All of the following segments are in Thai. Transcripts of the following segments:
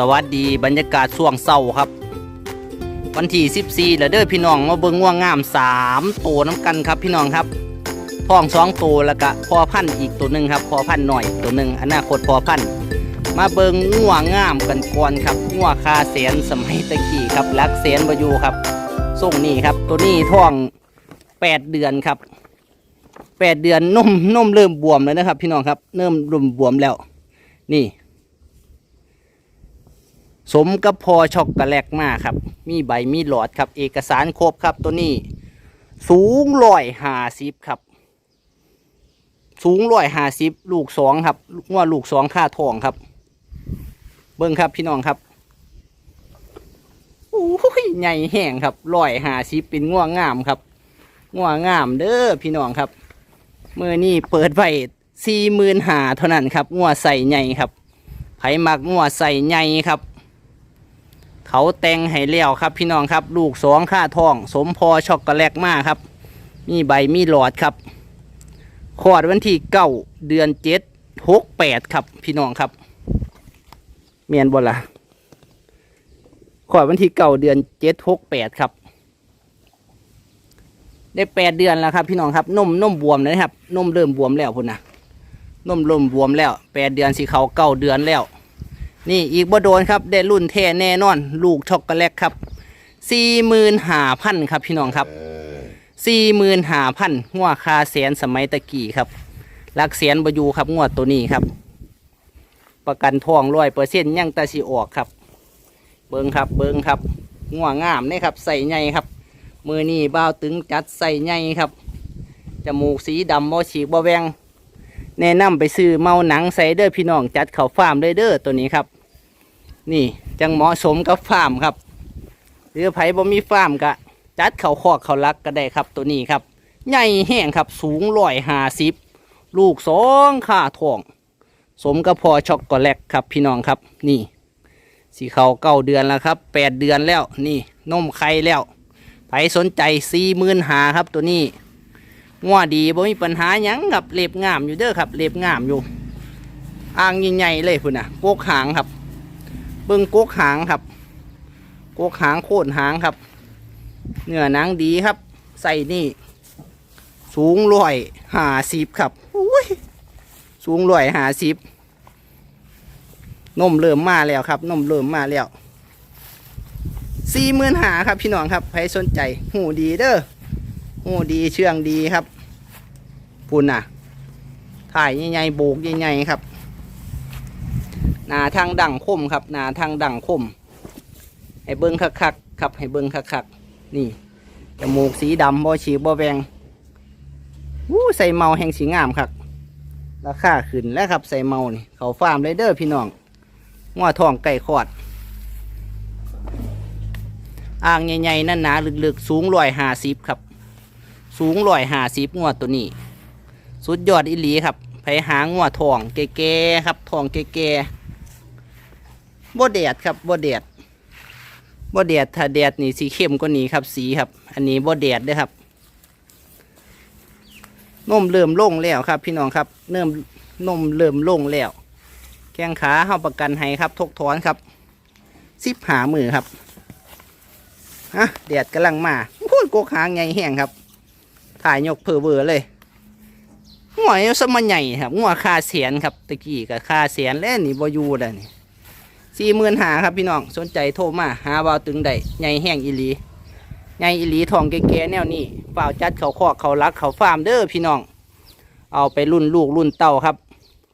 สวัสดีบรรยากาศช่วงเศร้าครับ วันที่14แล้วเด้อพี่น้องมาเบิ่งง่วงงาม3ตัวน้ำกันครับพี่น้องครับท้องสองตัวแล้วก็พอพันธุ์อีกตัวหนึ่งครับพอพันธุ์หน่อยตัวหนึ่งอนาคตพอพันธุ์มาเบิ่งง่วงงามกันก่อนครับง่วงคาแสนสมัยตะกี้ครับรักแสนบอยูครับส่งนี่ครับ ตัวนี้ท้อง8เดือนครับแปดเดือนนมนมเริ่มบวมแล้วนะครับ พี่น้องครับเริ่มริ่มบวมแล้ว นี่ สมกับพอช็อกโกแลตมากครับ มีใบมีหลอดครับ เอกสารครบครับตัวนี้ สูงร้อยห้าสิบครับ สูงร้อยห้าสิบลูกสองครับว่าลูกสองค่าทองครับ เบิ้งครับพี่น้องครับโอ้ยใหญ่แห้งครับร้อยห้าสิบเป็นง่วงงามครับง่วงงามเด้อพี่น้องครับเมื่อนี้เปิดไว้สี่หมื่นหาเท่านั้นครับงัวใส่ใหญ่ครับไผมักงัวใส่ใหญ่ครับ เขาแต่งให้แล้วครับพี่น้องครับ ลูกสองค่าทอง สมพอช็อกโกแลตมากครับ มีใบมีหลอดครับคลอดวันที่เก้าเดือนเจ็ดหกแปดครับพี่น้องครับ เมียนบนละคลอดวันที่เก้าเดือนเจ็ดหกแปดครับ ได้แปดเดือนแล้วครับ พี่น้องครับนมนมบวมเลยนะครับนมเริ่มบวมแล้วพุ่นนะนมเริ่มบวมแล้วแปดเดือนสีเขาเก้าเดือนแล้ว นี่อีกบ่โดนครับได้รุ่นแท้แน่นอน ลูกช็อกโกแลตครับสี่หมื่นห้าพันครับพี่น้องครับสี่หมื่นห้าพันงัวคาแสนสมัยตะกี้ครับลักแสนบอยูครับงวดตัวนี้ครับ ประกันทองร้อยเปอร์เซ็นต์ยังตาสีออกครับ เบิงครับเบิงครับงัวงามนี่ครับ ใส่ใหญ่ครับ มือนี่บ้าวตึงจัดใส่ใหญ่ครับจมูกสีดำบ่ฉีกบ่แวงแนะนำไปซื้อเมาหนังใส่เด้อพี่น้องจัดเขาฟาร์มเลยเด้อตัวนี้ครับ นี่จังเหมาะสมกับฟาร์มครับหรือไผ่บ่มีฟาร์มก็จัดเขาคอกเขาลักก็ได้ครับตัวนี้ครับ ใหญ่แห้งครับสูงร้อยห้าสิบลูกสองขาทอง สมกับพอช็อกโกแลตครับพี่น้องครับ นี่สีเขาเก้าเดือนแล้วครับแปดเดือนแล้วนี่นมไข่แล้วใครสนใจสี่หมื่นหาครับตัวนี้งัวดีบ่มีปัญหาหยังครับเล็บงามอยู่เด้อครับเล็บงามอยู่ อ่างใหญ่ๆเลยพุ่นนะโกกหางครับ เบิ้งโกกหางครับ โกกหางโค่นหางครับ เนื้อหนังดีครับ ใส่นี่ สูงร้อยหาสิบครับอุ้ยสูงร้อยหาสิบนมเริ่มมาแล้วครับนมเริ่มมาแล้วสี่หมื่นหาครับพี่น้องครับใครสนใจ หูดีเด้อหูดีเชื่องดีครับปุ่นน่ะ ถ่ายใหญ่ๆโบกใหญ่ๆครับ นาทางดั่งคมครับนาทางดั่งคม ให้เบิ้งคักๆครับให้เบิ้งคักๆนี่จมูกสีดำบ่ฉีบ่แวงวู้ใส่เมาแห่งสีงามครับราคาขึ้นแล้วครับใส่เมานี่เขาฟาร์มเลยเด้อพี่น้องงัวทองไก่คอดอ่างใหญ่ๆนั่นหนาลึกๆ สูงร้อยห้าสิบครับ สูงร้อยห้าสิบงวดตัวนี้ สุดยอดอิลีครับไปหางวดทองแก่ๆครับทองแก่ๆ บ่แดดครับบ่แดดบ่แดดถ้าแดดนี่สีเข้มกว่านี้ครับ สีครับ อันนี้บ่แดดเด้ครับนมเริ่มลงแล้วครับ พี่น้องครับเริ่มนมเริ่มลงแล้ว แข้งขาเฮาประกันให้ครับ ทกถอนครับสิบหามือครับฮะแดดกำลังมาพูดโกกหางใหญ่แห้งครับ ถ่ายยกเพอเวอร์เลยหัวสมันใหญ่ครับหัวคาเสียนครับตะกี้กับคาเสียนแล้วนี่บอยูแล้วนี่ สี่หมื่นหาครับพี่น้องสนใจโทรมาหาบาวตึงได้ใหญ่แห้งอีหลีใหญ่อีหลีทองแก่ๆแนวนี้เปล่าจัดเขาคอกเขารักเขาฟาร์มเด้อพี่น้อง เอาไปรุ่นลูกรุ่นเต้าครับ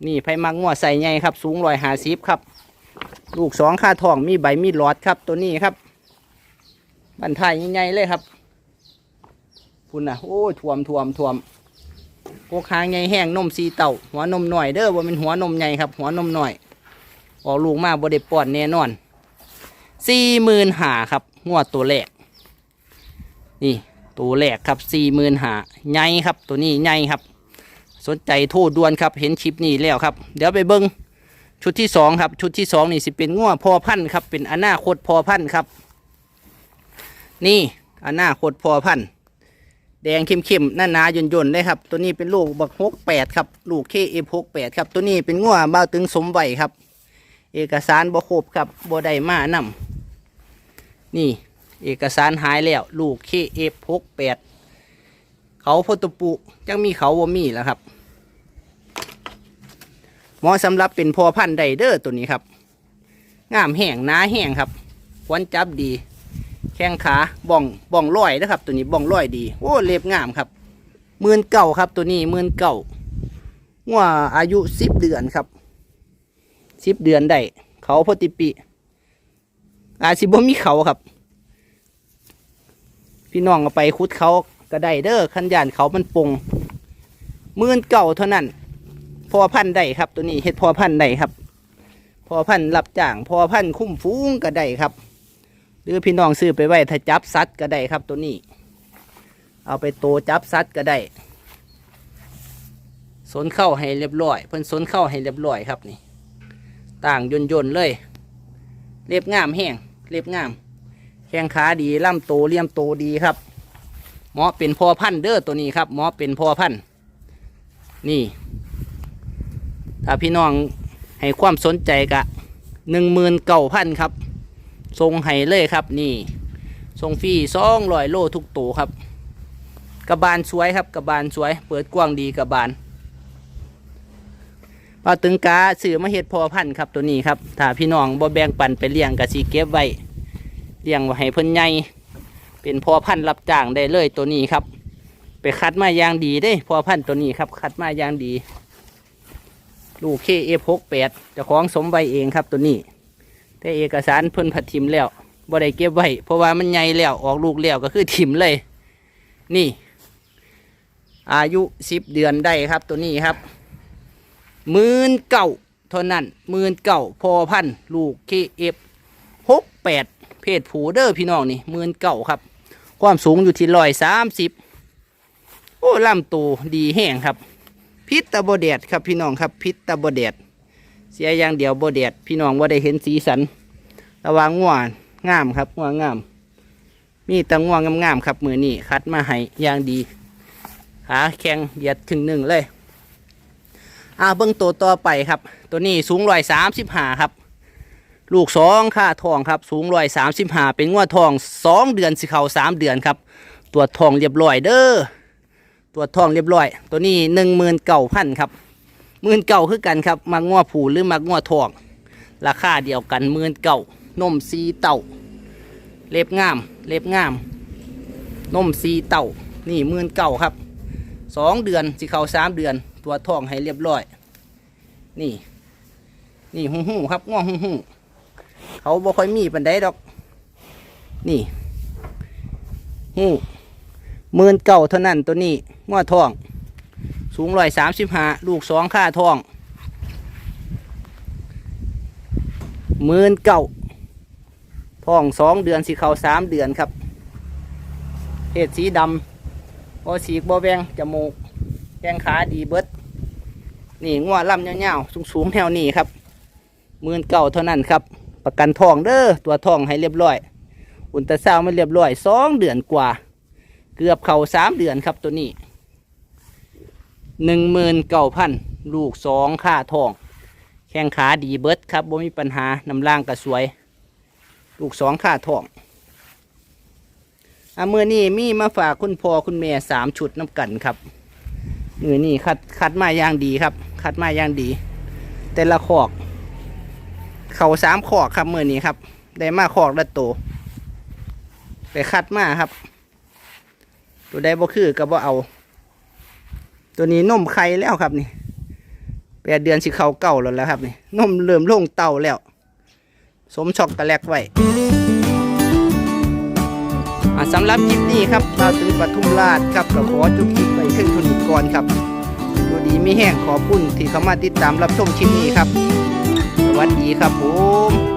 นี่ไผมักงัวใส่ใหญ่ครับ สูงร้อยหาสิบครับ ลูกสองค่าทองมีใบมีหลอดครับตัวนี้ครับบันทายใหญ่ๆเลยครับพุ่นนะโอ้ยท่วมท่วมท่วมโกคางใหญ่แห้งนมสีเต่าหัวนมหน่อยเด้อว่าเป็นหัวนมใหญ่ครับ หัวนมหน่อย ออกลูกมาบ่ได้ป้อนแน่นอนสี่หมื่นหาครับงวดตัวแรกนี่ตัวแรกครับสี่หมื่นหาใหญ่ครับตัวนี้ใหญ่ครับ สนใจโทษด่วนครับเห็นคลิปนี้แล้วครับ เดี๋ยวไปเบิ้งชุดที่สองครับ ชุดที่สองนี่สิเป็นง้วพอพันครับ เป็นอนาคตพอพันครับ นี่อนาคตพอพันแดงเข้มๆหน้าหนาๆย่นๆเลยครับ ตัวนี้เป็นลูกบักฮกแปดครับ ลูกเคเอฟหกแปดครับ ตัวนี้เป็นงัวบ้าตึงสมไหวครับ เอกสารบ่ครบครับบ่ได้มานำนี่เอกสารหายแล้ว ลูก KF68 เขาโพตุปุยังมีเขาบ่มีแล้วครับเหมาะสำหรับเป็นพอพันธุ์ไดเดอร์ตัวนี้ครับ งามแห้งหนาแห้งครับควนจับดี แข้งขาบ่องบ่องร้อยนะครับ ตัวนี้บ่องร้อยดี โอ้เล็บงามครับมื่นเก่าครับตัวนี้มื่นเก่าว่าอายุสิบเดือนครับ สิบเดือนได้เขาพอติปิอาจสิบ่มีเขาครับ พี่น้องเอาไปคุดเขาก็ได้เด้อขันยานเขามันปงมื่นเก่าเท่านั้น พอพันได้ครับ ตัวนี้เฮ็ดพอพันได้ครับ พอพันรับจ้างพอพันคุ้มฟูงก็ได้ครับ หรือพี่น้องซื้อไปไว้ถ้าจับซัดก็ได้ครับ ตัวนี้ เอาไปโตจับซัดก็ได้สนเข้าให้เรียบร้อย เพิ่นสนเข้าให้เรียบร้อยครับนี่ ต่างยนยนๆเลยเรียบงามแห้งเรียบงาม แข้งขาดีล่ำโตเลี่ยมโตดีครับหมอเป็นพอพันธุ์เด้อตัวนี้ครับหมอเป็นพอพันธุ์นี่ ถ้าพี่น้องให้ความสนใจกะหนึ่งหมื่นเก้าพันครับ ทรงไห้เลยครับนี่ ทรงฟรีสองร้อยโลทุกตัวครับ กระบาลสวยครับกระบาลสวย เปิดกว้างดีกระบาล ปลาตึงกาสื่อมาเห็ดพอพันธุ์ครับตัวนี้ครับถ้าพี่น้องบ่แบ่งปันไปเลี้ยงกะสีเก็บไว้เลี้ยงไว้ให้เพิ่นใหญ่เป็นพอพันธุ์รับจ้างได้เลยตัวนี้ครับ ไปคัดมาอย่างดีเด้พอพันธุ์ตัวนี้ครับ คัดมาอย่างดี ลูกเคเอฟหกแปดเจ้าของสมไว้เองครับตัวนี้ แต่เอกสารเพิ่นผัดทิมแล้วบ่ได้เก็บไว้เพราะว่ามันใหญ่แล้วออกลูกแล้วก็คือทิมเลย นี่ อายุสิบเดือนได้ครับตัวนี้ครับ หมื่นเก่าเท่านั้นหมื่นเก่าพอพันลูกเคเอฟหกแปดเพศผูเด้อพี่น้องนี่หมื่นเก่าครับ ความสูงอยู่ที่ร้อยสามสิบโอ้ลำตัวดีแห้งครับ พิษตะโบเดดครับพี่น้องครับ พิษตะโบเดดเสียอย่างเดียวโบเดดพี่น้องว่าได้เห็นสีสัน ระว่างง่วงามครับง่วงาม มีตังง่วงงามๆครับมือนี่คัดมาให้อย่างดีขาแข็งเหยียดถึงหนึ่งเลย อ่าเบิ้งตัวต่อไปครับ ตัวนี้สูงร้อยสามสิบห้าครับ ลูกสองค่าทองครับ สูงร้อยสามสิบห้าเป็นง่วทองสองเดือนสิเขาสามเดือนครับตรวทองเรียบร้อยเด้อตรวทองเรียบร้อย ตัวนี้หนึ่งหมื่นเก้าพันครับหมื่นเก่าคือกันครับมักง้อผูหรือมักง้อทอง ราคาเดียวกันหมื่นเก่านมซีเต่า เล็บงาม เล็บงาม นมซีเต่า นี่หมื่นเก่าครับสองเดือนสิเขาสามเดือน ตัวทองให้เรียบร้อย นี่ นี่หูหูครับง้อหูหูเขาบ่ค่อยมีปันไดดอก นี่หูหมื่นเก่าเท่านั้นตัวนี้ง้อทอง สูงร้อยสามสิบห้าลูกสองค่าทองหมื่นเก่าทองสองเดือนสีเขาสามเดือนครับเพศสีดำบอสีกบอแวงจมูกแข้งขาดีเบิด นี่งัวลำเงาวๆสูงๆแถวนี้ครับหมื่นเก่าเท่านั้นครับ ประกันทองเด้อตัวทองให้เรียบร้อย อุนตราซาวด์ไม่เรียบร้อยสองเดือนกว่า เกือบเข่าสามเดือนครับตัวนี้หนึ่งหมื่นเก้าพันลูกสองค่าทอง แข้งขาดีเบิร์ดครับบ่มีปัญหานำล่างก็สวย ลูกสองค่าทองอะมือนี้มีมาฝากคุณพ่อคุณแม่สามชุดน้ำกันครับมือนี้คัดคัดมาอย่างดีครับ คัดมาอย่างดี แต่ละขอก เขาสามขอกครับมือนี้ครับ ได้มาขอกละโตวไปคัดมาครับ ตัวใดบ่คือก็บ่เอา ตัวนี้นมไข่แล้วครับนี่แปดเดือนสิเขาเก่าแล้วแล้วครับนี่นมเริ่มลงเต่าแล้ว สมช็อกโกแลตไว้สำหรับคลิปนี้ครับเราตือปทุมราชครับก็ขอจบคลิปไปขึ้นทุนก่อนครับ ดีไม่แห้งขอปุ่นที่เข้ามาติดตามรับชมคลิปนี้ครับ สวัสดีครับผม